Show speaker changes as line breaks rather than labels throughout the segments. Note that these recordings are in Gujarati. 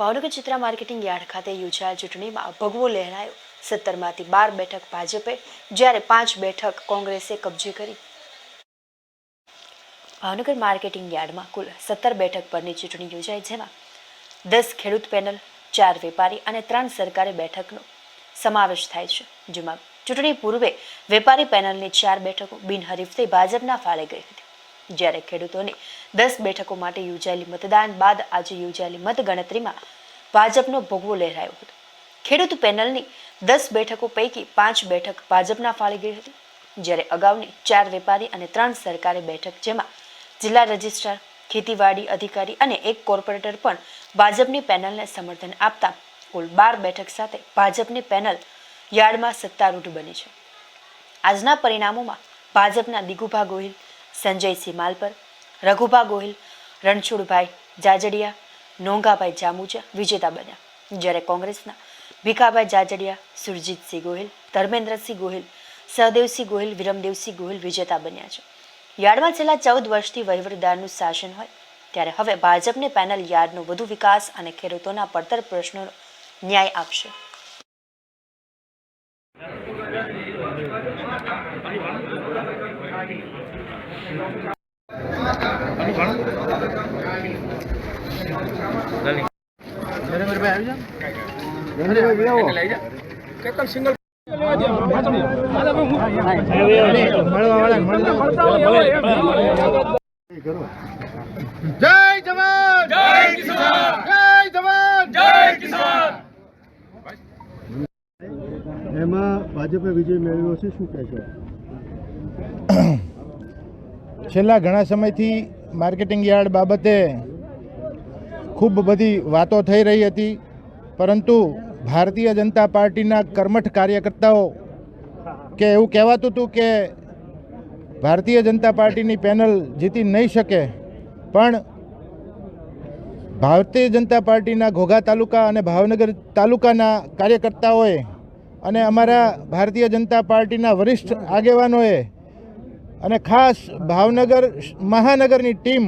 ભાવનગર ચિત્રા માર્કેટિંગ યાર્ડ ખાતે યોજાયેલ ચૂંટણીમાં ભગવો લહેરાયો. સત્તરમાંથી બાર બેઠક ભાજપે, જ્યારે પાંચ બેઠક કોંગ્રેસે કબજે કરી. ભાવનગર માર્કેટિંગ યાર્ડમાં કુલ સત્તર બેઠક પરની ચૂંટણી યોજાઈ, જેમાં દસ ખેડૂત પેનલ, ચાર વેપારી અને ત્રણ સરકારી બેઠકનો સમાવેશ થાય છે, જેમાં ચૂંટણી પૂર્વે વેપારી પેનલની ચાર બેઠકો બિનહરીફથી ભાજપના ફાળે ગઈ હતી. જ્યારે ખેડૂતોની દસ બેઠકો માટે યોજાયેલી મતદાન બાદ આજે યોજાયેલી મતગણતરીમાં ભાજપનો ભોગવો લહેરાયો હતો. ખેડૂત પેનલની દસ બેઠકો પૈકી પાંચ બેઠક ભાજપના ફાળે ગઈ હતી, જ્યારે અગાઉની ચાર વેપારી અને ત્રણ સરકારી બેઠક જેમાં જિલ્લા રજિસ્ટ્રાર, ખેતીવાડી અધિકારી અને એક કોર્પોરેટર પણ ભાજપની પેનલને સમર્થન આપતા કુલ બાર બેઠક સાથે ભાજપની પેનલ યાર્ડમાં સત્તારૂઢ બની છે. આજના પરિણામોમાં ભાજપના દિગુભા ગોહિલ સંજયસિંહ સિમાલપર રઘુભા ગોહિલ, રણછોડભાઈ જાજડિયા, નોંગાભાઈ જામુજા, વિજેતા બન્યા. જ્યારે કોંગ્રેસના ભીખાભાઈ જાજડિયા, સુરજીતસિંહ ગોહિલ, ધર્મેન્દ્રસિંહ ગોહિલ, સહદેવસિંહ ગોહિલ, વિરમદેવસિંહ ગોહિલ વિજેતા બન્યા છે. યાર્ડમાં છેલ્લા ચૌદ વર્ષથી વહીવટદારનું શાસન હોય, ત્યારે હવે ભાજપને પેનલ યાર્ડનો વધુ વિકાસ અને ખેડૂતોના પડતર પ્રશ્નોનો ન્યાય આપશે.
જય જવાન. જય કિસાન. જય જવાન જય કિસાન.
એમાં ભાજપે વિજય મેળવ્યો છે, શું કહેશો
છેલ્લા ઘણા સમયથી માર્કેટિંગ યાર્ડ બાબતે ખૂબ બધી વાતો થઈ રહી હતી, પરંતુ ભારતીય જનતા પાર્ટીના કર્મઠ કાર્યકર્તાઓ કે એવું કહેવાતું હતું કે ભારતીય જનતા પાર્ટીની પેનલ જીતી નહીં શકે, પણ ભારતીય જનતા પાર્ટીના ઘોઘા તાલુકા અને ભાવનગર તાલુકાના કાર્યકર્તાઓએ અને અમારા ભારતીય જનતા પાર્ટીના વરિષ્ઠ આગેવાનોએ અને ખાસ ભાવનગર મહાનગરની ટીમ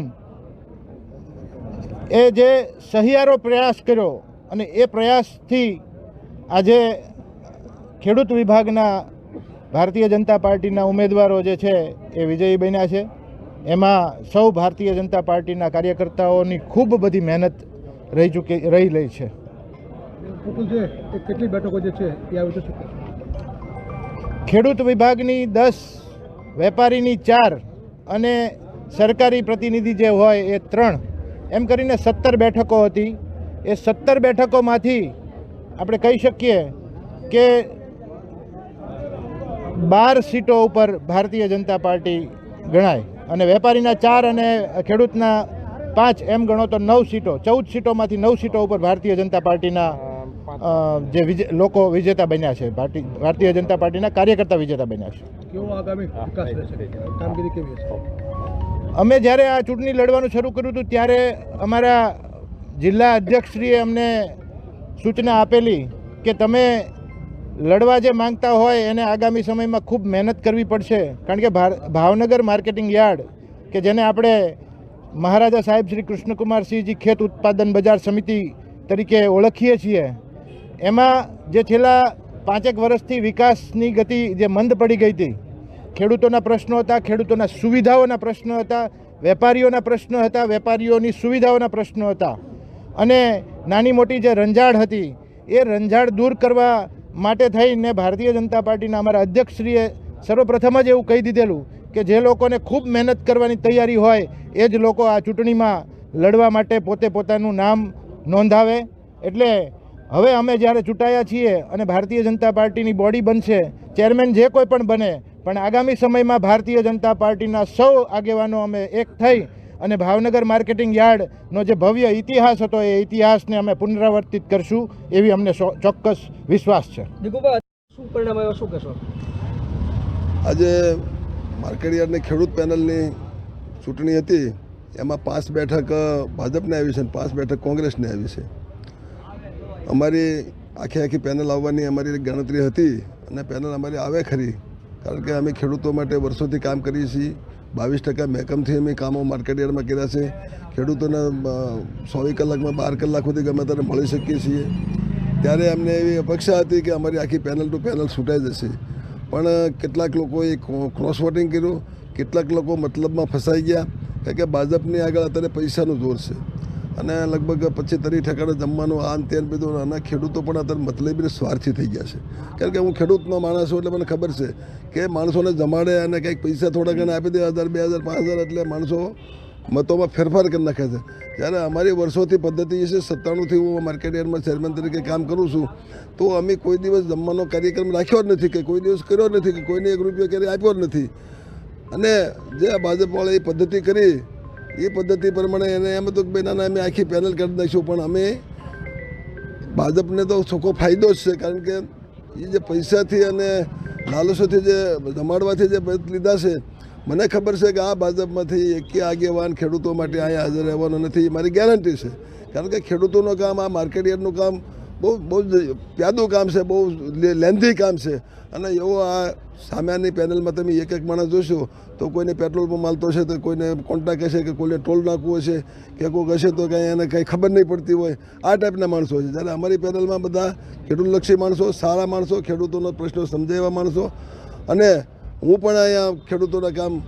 એ જે સહિયારો પ્રયાસ કર્યો અને એ પ્રયાસથી આજે ખેડૂત વિભાગના ભારતીય જનતા પાર્ટીના ઉમેદવારો જે છે એ વિજયી બન્યા છે. એમાં સૌ ભારતીય જનતા પાર્ટીના કાર્યકર્તાઓની ખૂબ બધી મહેનત રહી ચૂકી રહી રહી છે.
કેટલી બેઠકો જે છે એ
ખેડૂત વિભાગની દસ વેપારીની ચાર અને સરકારી પ્રતિનિધિ જે હોય એ ત્રણ, એમ કરીને સત્તર બેઠકો હતી. એ સત્તર બેઠકોમાંથી આપણે કહી શકીએ કે બાર સીટો ઉપર ભારતીય જનતા પાર્ટી ગણાય અને વેપારીના ચાર અને ખેડૂતના પાંચ, એમ ગણો તો નવ સીટો, ચૌદ સીટોમાંથી નવ સીટો ઉપર ભારતીય જનતા પાર્ટીના જે વિજે લોકો વિજેતા બન્યા છે. ભારતી ભારતીય જનતા પાર્ટીના કાર્યકર્તા વિજેતા બન્યા છે.
કેવો આગામી વિકાસ રહેશે? કામગીરી કેવી હશે?
અમે જ્યારે આ ચૂંટણી લડવાનું શરૂ કર્યું હતું ત્યારે અમારા જિલ્લા અધ્યક્ષશ્રીએ અમને સૂચના આપેલી કે તમે લડવા જે માંગતા હોય એને આગામી સમયમાં ખૂબ મહેનત કરવી પડશે. કારણ કે ભાવનગર માર્કેટિંગ યાર્ડ કે જેને આપણે મહારાજા સાહેબ શ્રી કૃષ્ણકુમારસિંહજી ખેત ઉત્પાદન બજાર સમિતિ તરીકે ઓળખીએ છીએ એમાં જે છેલ્લા પાંચેક વર્ષથી વિકાસની ગતિ જે મંદ પડી ગઈ હતી, ખેડૂતોના પ્રશ્નો હતા, ખેડૂતોના સુવિધાઓના પ્રશ્નો હતા, વેપારીઓના પ્રશ્નો હતા, વેપારીઓની સુવિધાઓના પ્રશ્નો હતા. અને નાની મોટી જે રંજાડ હતી, એ રંજાડ દૂર કરવા માટે થઈને ભારતીય જનતા પાર્ટીના અમારા અધ્યક્ષશ્રીએ સર્વપ્રથમ જ એવું કહી દીધેલું કે જે લોકોને ખૂબ મહેનત કરવાની તૈયારી હોય, એ જ લોકો આ ચૂંટણીમાં લડવા માટે પોતે પોતાનું નામ નોંધાવે. એટલે હવે અમે જ્યારે ચૂંટાયા છીએ અને ભારતીય જનતા પાર્ટીની બોડી બનશે ચેરમેન જે કોઈ પણ બને પણ આગામી સમયમાં ભારતીય જનતા પાર્ટીના સૌ આગેવાનો અમે એક થઈ અને ભાવનગર માર્કેટિંગ યાર્ડનો જે ભવ્ય ઇતિહાસ હતો એ ઇતિહાસને અમે પુનરાવર્તિત કરશું એવી અમને ચોક્કસ વિશ્વાસ છે.
શું પરિણામ આવ્યો? શું કહેશો?
આજે માર્કેટયાર્ડની ખેડૂત પેનલની ચૂંટણી હતી એમાં પાંચ બેઠક ભાજપને આવી છે અને પાંચ બેઠક કોંગ્રેસને આવી છે. અમારી આખી આખી પેનલ આવવાની અમારી ગણતરી હતી અને પેનલ અમારી આવે ખરી. કારણ કે અમે ખેડૂતો માટે વર્ષોથી કામ કરીએ છીએ. બાવીસ ટકા મહેકમથી અમે કામો માર્કેટયાર્ડમાં કર્યા છે. ખેડૂતોને અ, કલાકમાં બાર કલાક સુધી ગમે ત્યારે મળી શકીએ છીએ. ત્યારે અમને એવી અપેક્ષા હતી કે અમારી આખી પેનલ ટુ પેનલ છૂટાઈ જશે. પણ કેટલાક લોકોએ ક્રોસ વોટિંગ કર્યું. કેટલાક લોકો મતલબમાં ફસાઈ ગયા. કારણ કે ભાજપની આગળ અત્યારે પૈસાનું જોર છે. અને લગભગ પચીસ ત્રીસ ઠેકાણે જમવાનું આ તેન બધું અને ખેડૂતો પણ અત્યારે મતલબી સ્વાર્થી થઈ ગયા છે. કારણ કે હું ખેડૂતનો માણસ છું એટલે મને ખબર છે કે માણસોને જમાડે અને કંઈક પૈસા થોડા ઘણા આપી દે, હજાર, બે હજાર, પાંચ હજાર એટલે માણસો મતોમાં ફેરફાર કરી નાખે છે. જ્યારે અમારી વર્ષોથી પદ્ધતિ છે સત્તાણુંથી હું માર્કેટ યાર્ડમાં ચેરમેન તરીકે કામ કરું છું, તો અમે કોઈ દિવસ જમવાનો કાર્યક્રમ રાખ્યો જ નથી કે કોઈ દિવસ કર્યો નથી કે કોઈને એક રૂપિયો ક્યારેય આપ્યો જ નથી. અને જે આ ભાજપવાળાએ એ પદ્ધતિ કરી એ પદ્ધતિ પ્રમાણે એને એમ હતું કે ભાઈ, ના ના, અમે આખી પેનલ કરી નાખીશું, પણ અમે ભાજપને તો ચોખ્ખો ફાયદો જ છે, કારણ કે એ જે પૈસાથી અને લાલસોથી જે જમાડવાથી જે લીધા છે, મને ખબર છે કે આ ભાજપમાંથી એકે આગેવાન ખેડૂતો માટે અહીંયા હાજર રહેવાનો નથી, એ મારી ગેરંટી છે. કારણ કે ખેડૂતોનું કામ, આ માર્કેટ યાર્ડનું કામ બહુ બહુ પ્યાદું કામ છે, બહુ લેન્ધી કામ છે. અને એવો આ સામેની પેનલમાં તમે એક એક માણસ જોશો, તો કોઈને પેટ્રોલ પંપ માલતો છે તો કોઈને કોન્ટ્રાક્ટ હશે કે કોઈને ટોલ નાખવું હશે, કે કોઈક હશે તો કંઈ એને કંઈ ખબર નહીં પડતી હોય. આ ટાઈપના માણસો છે. જ્યારે અમારી પેનલમાં બધા ખેડૂતલક્ષી માણસો, સારા માણસો, ખેડૂતોનો પ્રશ્નો સમજે એવા માણસો. અને હું પણ અહીંયા ખેડૂતોના કામ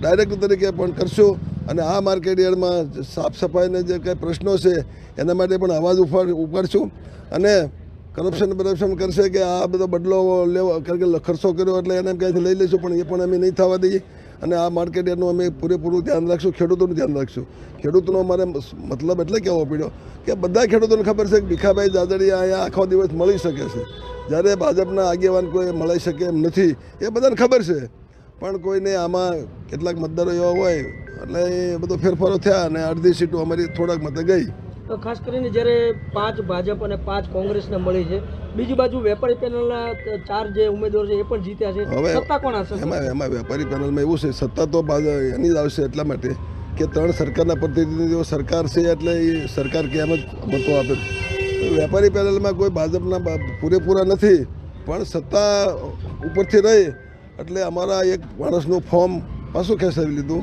ડાયરેક્ટર તરીકે પણ કરશું. અને આ માર્કેટ યાર્ડમાં સાફ સફાઈના જે કંઈ પ્રશ્નો છે, એના માટે પણ અવાજ ઉપાડ, ઉપાડશું. અને કરપ્શન બરપ્શન કરશે કે આ બધો બદલો લેવો, કારણ કે ખર્ચો કર્યો એટલે એને ક્યાંથી લઈ લઈશું, પણ એ પણ અમે નહીં થવા દઈએ. અને આ માર્કેટ યાર્ડનું અમે પૂરેપૂરું ધ્યાન રાખશું, ખેડૂતોનું ધ્યાન રાખશું. ખેડૂતોનો અમારે મતલબ એટલે કહેવો પડ્યો કે બધા ખેડૂતોને ખબર છે કે ભીખાભાઈ જાદડિયા અહીંયા આખો દિવસ મળી શકે છે. જ્યારે ભાજપના આગેવાન કોઈ મળી શકે એમ નથી, એ બધાને ખબર છે. પણ કોઈને આમાં કેટલાક મતદારો એવા હોય એટલે એ બધો ફેરફારો થયા અને અડધી સીટો અમારી થોડાક મતે ગઈ.
તો ખાસ કરીને જ્યારે પાંચ ભાજપ અને પાંચ કોંગ્રેસને મળી છે બીજી બાજુ વેપારી પેનલના ચાર જે ઉમેદવારો છે એ પણ જીત્યા છે.
હવે
સત્તા કોણ હશે?
એમાં એમાં વેપારી પેનલમાં એવું છે સત્તા તો એની જ આવશે એટલા માટે કે ત્રણ સરકારના પ્રતિનિધિઓ સરકાર છે એટલે એ સરકાર કેમ જ મતો આપે. વેપારી પેનલમાં કોઈ ભાજપના પૂરેપૂરા નથી પણ સત્તા ઉપરથી રહી એટલે અમારા એક માણસનું ફોર્મ પાછું ખેંચાવી લીધું.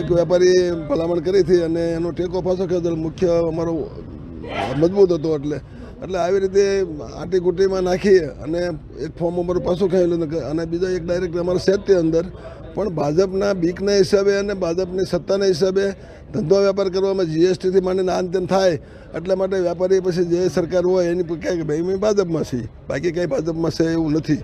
એક વેપારી ભલામણ કરી હતી અને એનો ટેકો પાછો ખેંચેલો મુખ્ય અમારો મજબૂત હતો એટલે. એટલે આવી રીતે આટી કુટીમાં નાખી અને એક ફોર્મ અમારું પાછું ખાયેલું અને બીજા એક ડાયરેક્ટ અમારો સેટ અંદર. પણ ભાજપના બીકના હિસાબે અને ભાજપની સત્તાના હિસાબે ધંધો વેપાર કરવામાં જીએસટીથી માંડીને આન થાય. એટલા માટે વેપારી પછી જે સરકાર હોય એની કહે કે ભાઈ ભાજપમાં છીએ બાકી કંઈ ભાજપમાં છે એવું નથી.